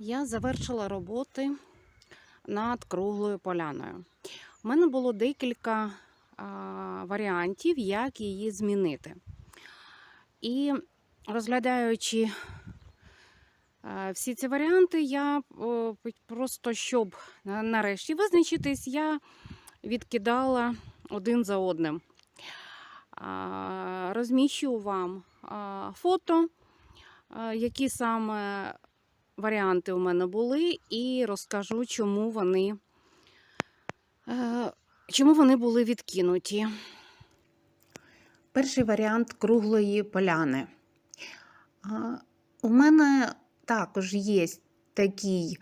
Я завершила роботи над круглою поляною. У мене було декілька а, варіантів, як її змінити. І розглядаючи а, всі ці варіанти, я о, просто щоб нарешті визначитись, я відкидала один за одним. А, Розміщу вам а, фото, а, які саме варіанти у мене були, і розкажу, чому вони, е, чому вони були відкинуті. Перший варіант круглої поляни. У мене також є такий,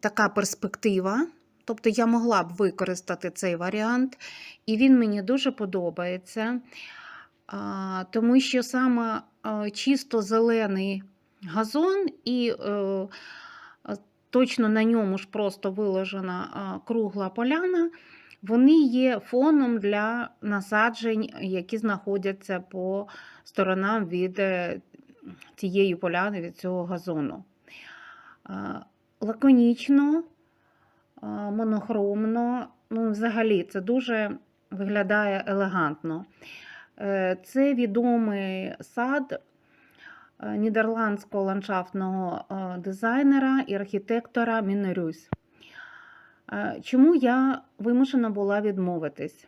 така перспектива. Тобто я могла б використати цей варіант, і він мені дуже подобається, тому що саме а, чисто зелений газон, і е, точно на ньому ж просто виложена кругла поляна. Вони є фоном для насаджень, які знаходяться по сторонам від е, цієї поляни, від цього газону. Лаконічно, монохромно, ну, взагалі, це дуже виглядає елегантно. Е, Це відомий сад нідерландського ландшафтного е, дизайнера і архітектора Мінерюсь. Е, Чому я вимушена була відмовитись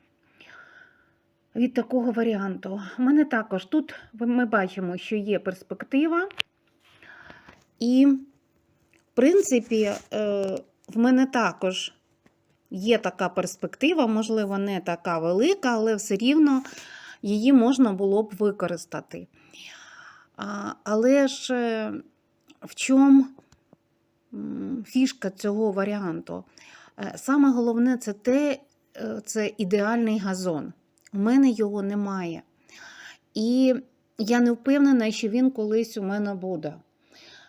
від такого варіанту? У мене також тут ми бачимо, що є перспектива, і, в принципі, е, в мене також є така перспектива, можливо, не така велика, але все рівно її можна було б використати. Але ж е, в чому фішка цього варіанту? Е, Саме головне це те, е, це ідеальний газон. У мене його немає. І я не впевнена, що він колись у мене буде.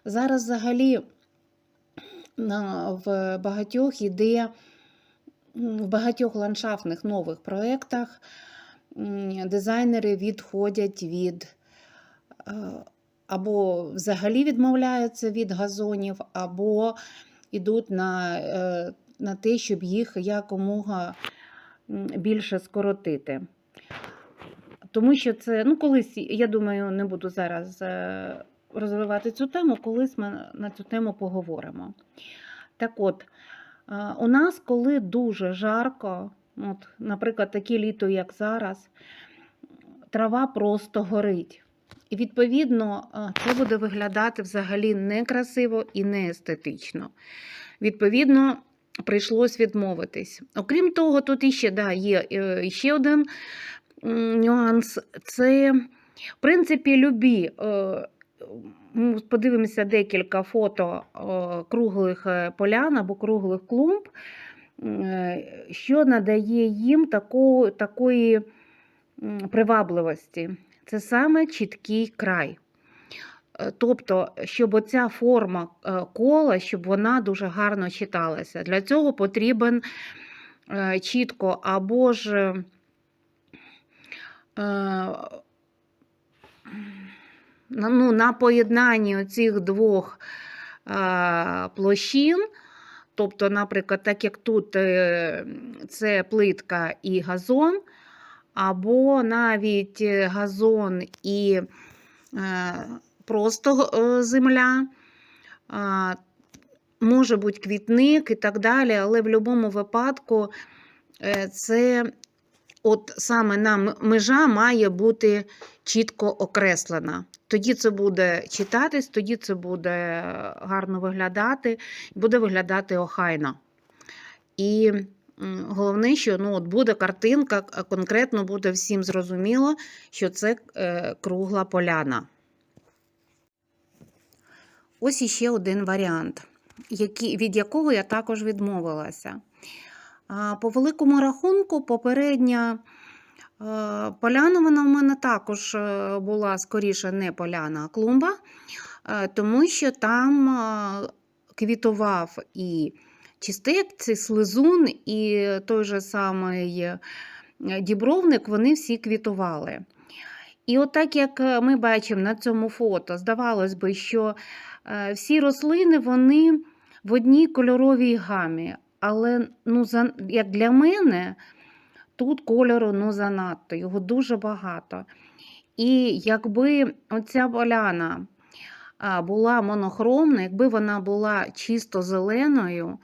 Зараз взагалі в багатьох іде, в багатьох ландшафтних нових проєктах дизайнери відходять від або взагалі відмовляються від газонів, або йдуть на, е, на те, щоб їх якомога більше скоротити. Тому що це, ну, колись, я думаю, не буду зараз е, розвивати цю тему, колись ми на цю тему поговоримо. Так от, е, у нас, коли дуже жарко, от, наприклад, таке літо, як зараз, трава просто горить. І відповідно е, це буде виглядати взагалі некрасиво і не естетично. Відповідно, прийшлось відмовитись. Окрім того, тут іще да, є е, ще один нюанс. Це, в принципі, любі. е, Подивимося декілька фото круглих полян або круглих клумб, що надає їм таку, такої привабливості. Це саме чіткий край. Е, Тобто, щоб оця форма е, кола, щоб вона дуже гарно читалася. Для цього потрібен е, чітко або ж ну, на поєднанні цих двох площин. Тобто, наприклад, так як тут це плитка і газон, або навіть е, газон і е, просто е, земля, може бути квітник і так далі, але в будь-якому випадку це от саме нам межа має бути чітко окреслена. Тоді це буде читатись, тоді це буде гарно виглядати, буде виглядати охайно. І головне, що ну, от буде картинка, конкретно буде всім зрозуміло, що це е, кругла поляна. Ось іще один варіант, від якого я також відмовилася. По великому рахунку, попередня е, поляна вона в мене також е, була скоріше не поляна, а клумба, тому що там квітував і чистек, цей слизун, і той же самий е, дібровник, вони всі квітували. І так як е, ми бачимо на цьому фото, здавалось би, що е, всі рослини вони в одній кольоровій гамі. Але ну, як для мене, тут кольору ну, занадто, його дуже багато. І якби оця поляна була монохромна, якби вона була чисто зеленою,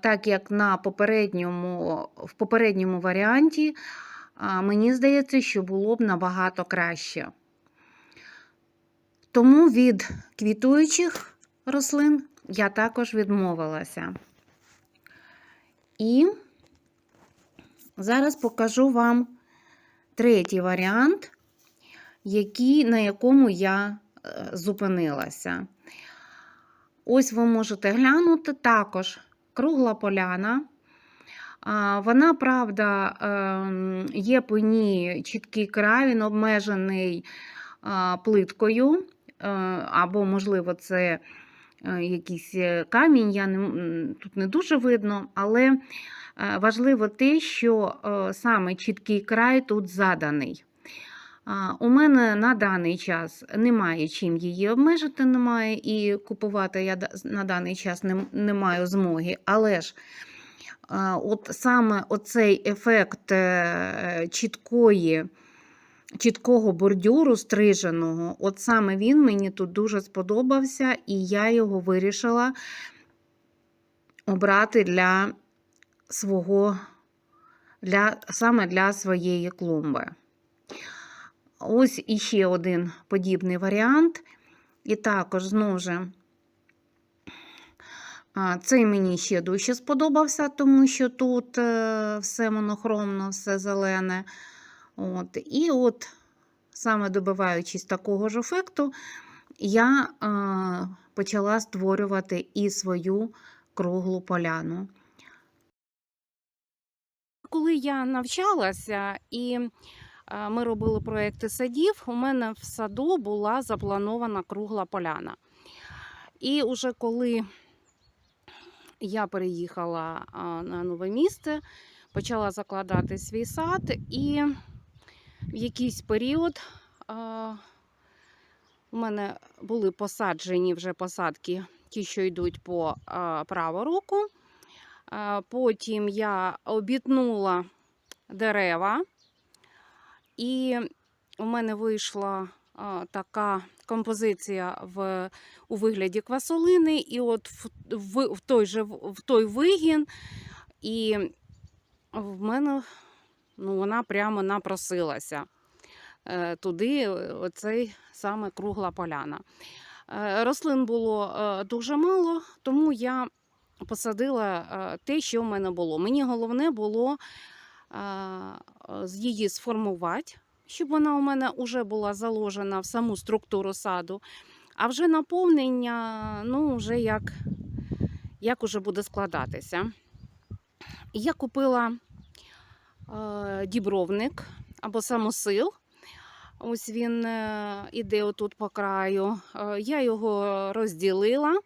так як на попередньому, в попередньому варіанті, мені здається, що було б набагато краще. Тому від квітуючих рослин я також відмовилася. І зараз покажу вам третій варіант, який, на якому я е, зупинилася. Ось ви можете глянути також кругла поляна. Вона, правда, ем, є по ній чіткий край, він обмежений плиткою, е, або, можливо, це е, якийсь е, камінь, я не, тут не дуже видно, але важливо те, що саме чіткий край тут заданий. У мене на даний час немає чим її обмежити, немає, і купувати я на даний час не, не маю змоги. Але ж от саме оцей ефект е, чіткої, чіткого бордюру стриженого, от саме він мені тут дуже сподобався, і я його вирішила обрати для свого, для, саме для своєї клумби. Ось іще один подібний варіант. І також знову ж, цей мені ще дужче сподобався, тому що тут е, все монохромно, все зелене. От. І от, саме добиваючись такого ж ефекту, я е, почала створювати і свою круглу поляну. Коли я навчалася і ми робили проекти садів, у мене в саду була запланована кругла поляна. І уже коли я переїхала на нове місце, почала закладати свій сад, і в якийсь період у мене були посаджені вже посадки, ті, що йдуть по праву руку. Потім я обітнула дерева, і у мене вийшла така композиція в, у вигляді квасолини, і от в, в, в, той, же, в той вигін, і в мене ну, вона прямо напросилася е, туди, оцей саме кругла поляна. Е, Рослин було е, дуже мало, тому я посадила е, те, що в мене було. Мені головне було е, її сформувати, щоб вона у мене вже була заложена в саму структуру саду. А вже наповнення, ну, вже як, як уже буде складатися. Я купила е, дібровник або самосил. Ось він е, іде отут по краю. Е, я його розділила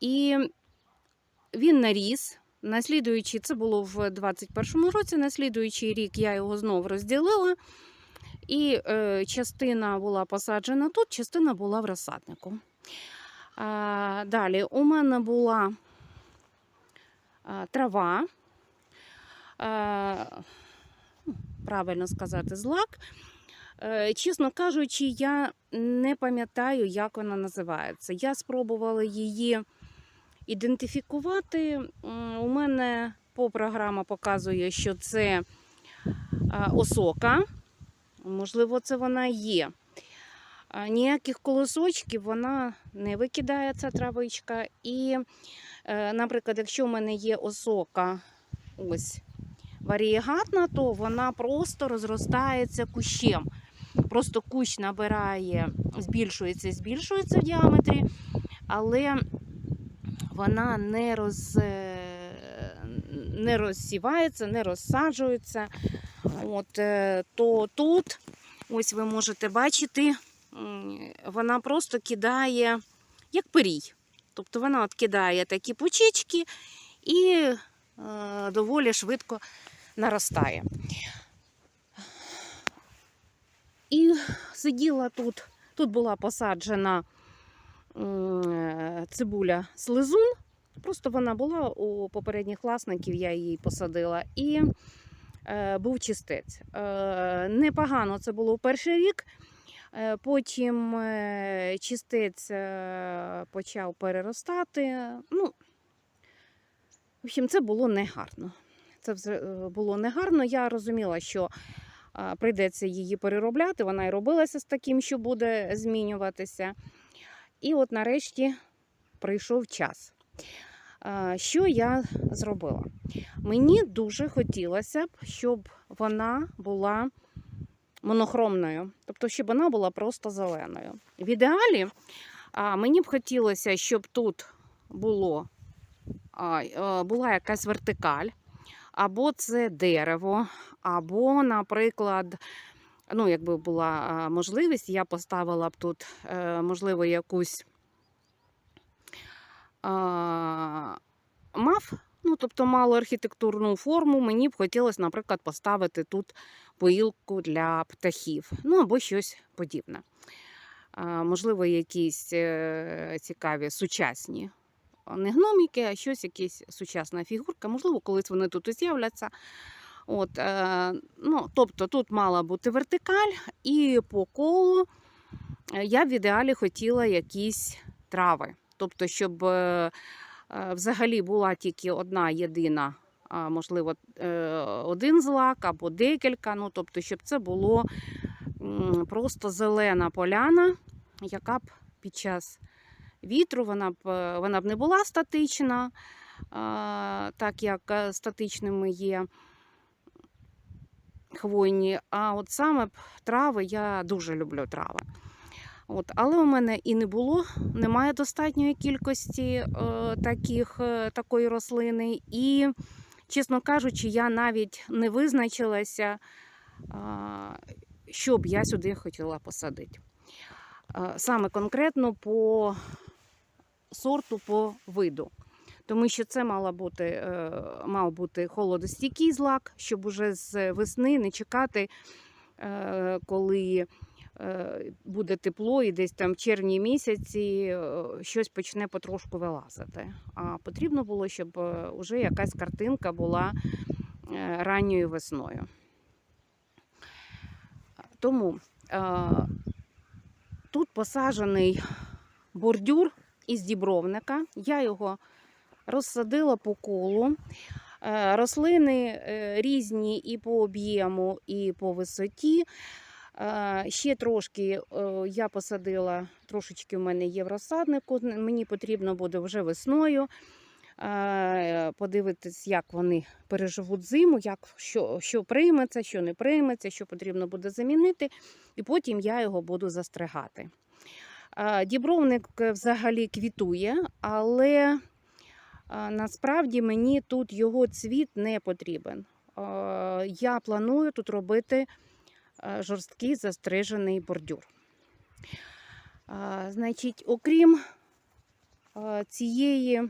і він наріс. Наслідуючи, це було в 21-му році, наслідуючий рік я його знову розділила. І е, частина була посаджена тут, частина була в розсаднику. А, далі у мене була а, трава, а, правильно сказати, злак. Е, чесно кажучи, я не пам'ятаю, як вона називається. Я спробувала її ідентифікувати. У мене по програма показує, що це осока. Можливо, це вона є. Ніяких колосочків вона не викидає ця травичка. І, е, наприклад, якщо в мене є осока ось варієгатна, то вона просто розростається кущем. Просто кущ набирає, збільшується, збільшується в діаметрі, але вона не, роз, е, не розсівається, не розсаджується. От, е, то тут, ось ви можете бачити, вона просто кидає, як пирій. Тобто вона от кидає такі пучечки і е, доволі швидко наростає. І сиділа тут. Тут була посаджена цибуля слизун. Просто вона була у попередніх власників, я її посадила. І е, був чистець. Е, непогано це було перший рік. Е, Потім е, чистець е, почав переростати. Ну, в общем, це було негарно. Це е, було негарно. Я розуміла, що е, прийдеться її переробляти. Вона і робилася з таким, що буде змінюватися. І от нарешті прийшов час. Що я зробила? Мені дуже хотілося б, щоб вона була монохромною, тобто, щоб вона була просто зеленою. В ідеалі мені б хотілося, щоб тут було, е, була якась вертикаль, або це дерево, або, наприклад, ну, якби була можливість, я поставила б тут, е, можливо, якусь а, мав, ну, тобто мало архітектурну форму, мені б хотілося, наприклад, поставити тут поїлку для птахів, ну або щось подібне. Можливо, якісь е, цікаві сучасні не гноміки, а щось, якась сучасна фігурка. Можливо, колись вони тут і з'являться. От, е, ну, тобто тут мала бути вертикаль, і по колу е, я в ідеалі хотіла якісь трави. Тобто, щоб е, е, взагалі була тільки одна єдина, можливо, е, один злак або декілька. Ну, тобто, щоб це було просто зелена поляна, яка б під час вітру вона б, е, вона б не була статична, а, так як е, статичними є хвойні. А от саме трави, я дуже люблю трави. От, але у мене і не було, немає достатньої кількості е, таких, е, такої рослини. І, чесно кажучи, я навіть не визначилася, е, що б я сюди хотіла посадити. Е, саме конкретно по сорту, по виду. Тому що це мала бути, е, мав бути холодостійкий злак, щоб уже з весни не чекати, е, коли е, буде тепло і десь там в червні місяці щось почне потрошку вилазити. А потрібно було, щоб вже якась картинка була ранньою весною. Тому тут посаджений бордюр із дібровника. Я його розсадила по колу. Е, Рослини е, різні і по об'єму, і по висоті. Е, Ще трошки я посадила, трошечки в мене є в розсаднику. Мені потрібно буде вже весною подивитись, як вони переживуть зиму, як, що, що прийметься, що не прийметься, що потрібно буде замінити, і потім я його буду застригати. Дібровник взагалі квітує, але Насправді мені тут його цвіт не потрібен. Я планую тут робити жорсткий застрижений бордюр. Значить, окрім цієї,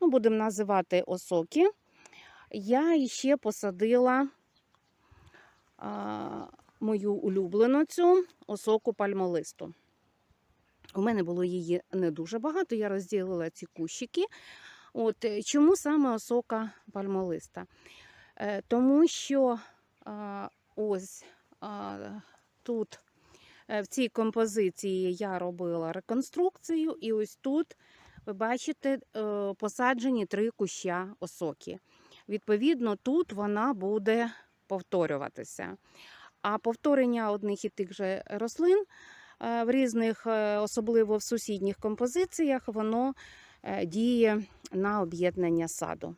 ну, будемо називати осоки, я ще посадила мою улюблену цю осоку пальмолисту. У мене було її не дуже багато, я розділила ці кущики. От, е, чому саме осока пальмолиста? Е, тому що а, ось а, тут е, в цій композиції я робила реконструкцію, і ось тут ви бачите е, посаджені три куща осоки. Відповідно, тут вона буде повторюватися. А повторення одних і тих же рослин е, в різних, е, особливо в сусідніх композиціях, воно е, діє на об'єднання саду.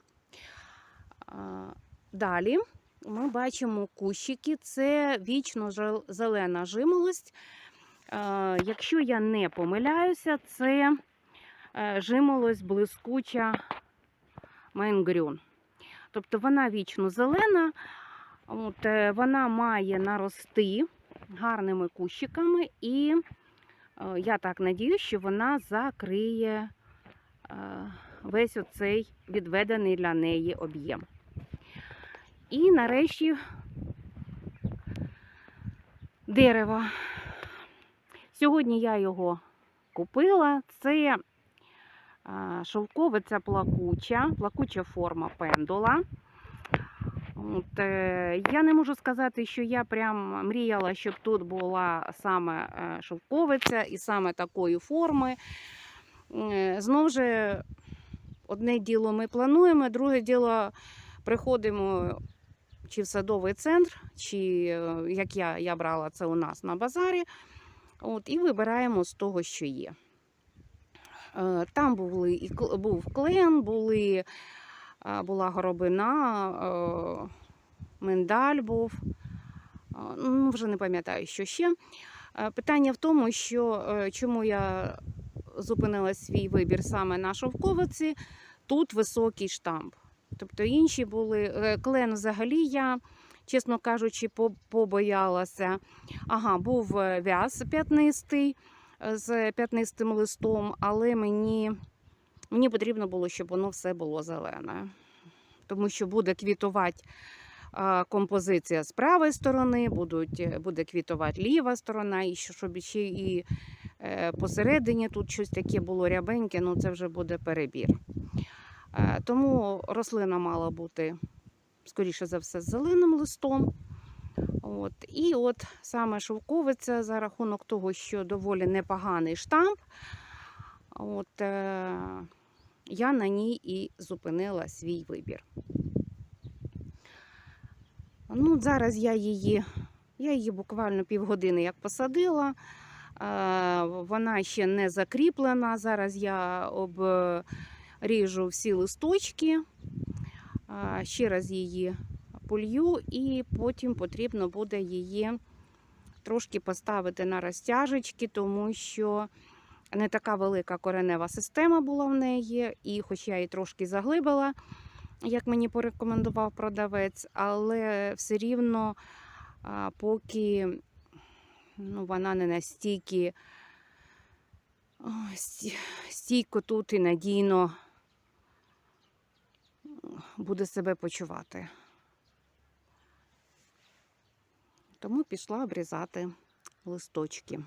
Далі ми бачимо кущики, це вічно зелена жимолость. Е, Якщо я не помиляюся, це е, жимолость блискуча Майнгрюн. Тобто вона вічно зелена, от, е, вона має нарости гарними кущиками, і е, я так надію, що вона закриє е, весь оцей відведений для неї об'єм. І нарешті дерево. Сьогодні я його купила. Це шовковиця плакуча, плакуча форма пендула. От, е, я не можу сказати, що я прям мріяла, щоб тут була саме е, шовковиця і саме такої форми. Е, Знов же, одне діло ми плануємо, друге діло приходимо чи в садовий центр, чи як я, я брала це у нас на базарі. От, і вибираємо з того, що є. Е, Там були, був клен, були, була горобина, е, миндаль був. Е, Ну, вже не пам'ятаю, що ще. Е, Питання в тому, що чому я зупинила свій вибір саме на шовковиці, тут високий штамп. Тобто інші були клен взагалі я, чесно кажучи, побоялася. Ага, був в'яз п'ятнистий з п'ятнистим листом, але мені, мені потрібно було, щоб воно все було зелене. Тому що буде квітувати композиція з правої сторони, будуть, е, буде квітувати ліва сторона, і щоб ще і е, посередині тут щось таке було рябеньке, ну це вже буде перебір. Е, Тому рослина мала бути, скоріше за все, з зеленим листом. От. І от саме шовковиця за рахунок того, що доволі непоганий штамп, от, е, я на ній і зупинила свій вибір. Ну, зараз я її, я її буквально півгодини як посадила. Е, Вона ще не закріплена. Зараз я обріжу всі листочки, е, ще раз її полью, і потім потрібно буде її трошки поставити на розтяжечки, тому що не така велика коренева система була в неї, і хоч я її трошки заглибила, як мені порекомендував продавець, але все рівно, поки ну, вона не настільки стійко тут і надійно буде себе почувати. Тому пішла обрізати листочки.